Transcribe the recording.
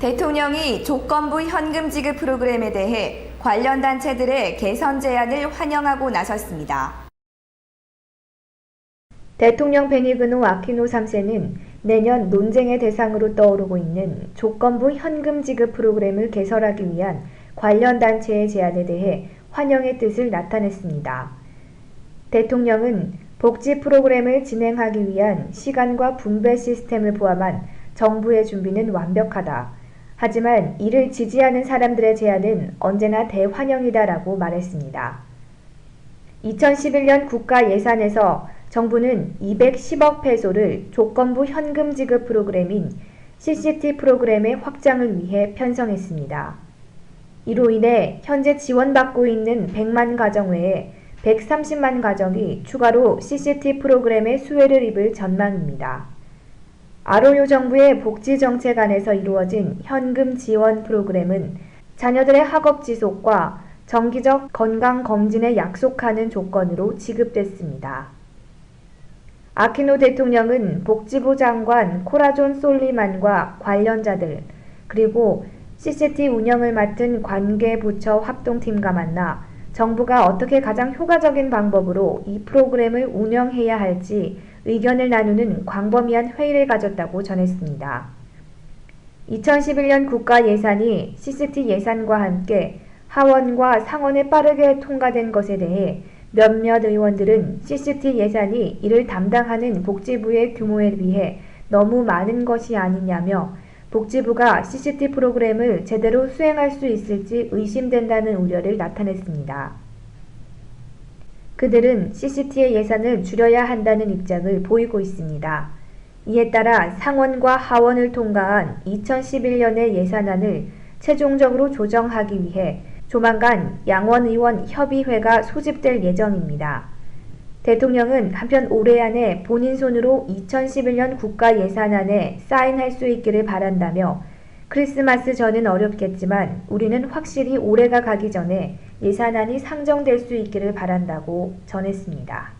대통령이 조건부 현금 지급 프로그램에 대해 관련 단체들의 개선 제안을 환영하고 나섰습니다. 대통령 베니그노 아키노 3세는 내년 논쟁의 대상으로 떠오르고 있는 조건부 현금 지급 프로그램을 개설하기 위한 관련 단체의 제안에 대해 환영의 뜻을 나타냈습니다. 대통령은 복지 프로그램을 진행하기 위한 시간과 분배 시스템을 포함한 정부의 준비는 완벽하다. 하지만 이를 지지하는 사람들의 제안은 언제나 대환영이다라고 말했습니다. 2011년 국가 예산에서 정부는 210억 페소를 조건부 현금 지급 프로그램인 CCT 프로그램의 확장을 위해 편성했습니다. 이로 인해 현재 지원받고 있는 100만 가정 외에 130만 가정이 추가로 CCT 프로그램의 수혜를 입을 전망입니다. 아로요 정부의 복지 정책 안에서 이루어진 현금 지원 프로그램은 자녀들의 학업 지속과 정기적 건강 검진에 약속하는 조건으로 지급됐습니다. 아키노 대통령은 복지부 장관 코라존 솔리만과 관련자들 그리고 CCT 운영을 맡은 관계 부처 합동팀과 만나 정부가 어떻게 가장 효과적인 방법으로 이 프로그램을 운영해야 할지 의견을 나누는 광범위한 회의를 가졌다고 전했습니다. 2011년 국가 예산이 CCT 예산과 함께 하원과 상원에 빠르게 통과된 것에 대해 몇몇 의원들은 CCT 예산이 이를 담당하는 복지부의 규모에 비해 너무 많은 것이 아니냐며 복지부가 CCT 프로그램을 제대로 수행할 수 있을지 의심된다는 우려를 나타냈습니다. 그들은 CCT의 예산을 줄여야 한다는 입장을 보이고 있습니다. 이에 따라 상원과 하원을 통과한 2011년의 예산안을 최종적으로 조정하기 위해 조만간 양원 의원 협의회가 소집될 예정입니다. 대통령은 한편 올해 안에 본인 손으로 2011년 국가 예산안에 사인할 수 있기를 바란다며 크리스마스 전은 어렵겠지만 우리는 확실히 올해가 가기 전에 예산안이 상정될 수 있기를 바란다고 전했습니다.